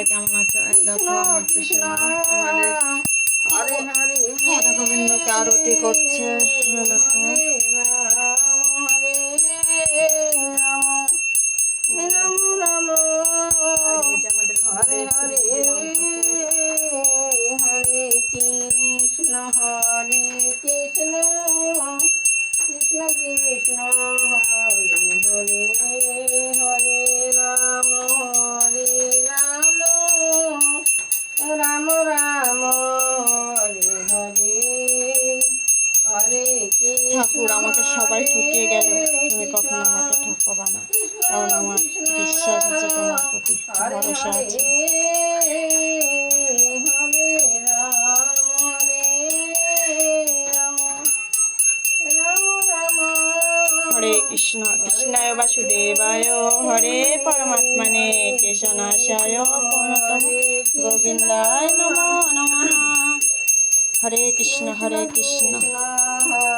সবাই কেমন আছো? আমাদের রাধা গোবিন্দকে আরতি করছে। এই দেখো। হরে রাম হরে রাম। রাম রাম। আর এই যে আমাদের হরে হরে হরে কৃষ্ণ হরে কৃষ্ণ। কৃষ্ণ কৃষ্ণ। ঠাকুর আমাকে সবাই ঠকিয়ে গেল। তুমি কখনো আমাকে ঠকবা না। কারণ আমার বিশ্বাস হচ্ছে তোমার প্রতি হরে ভরসা আছে। হরে কৃষ্ণ কৃষ্ণায় বাসুদেবায় হরে পরমাত্মনে কেশনাশায় প্রণতম গোবিন্দায় নমো নমঃ। হরে কৃষ্ণ হরে কৃষ্ণ হরে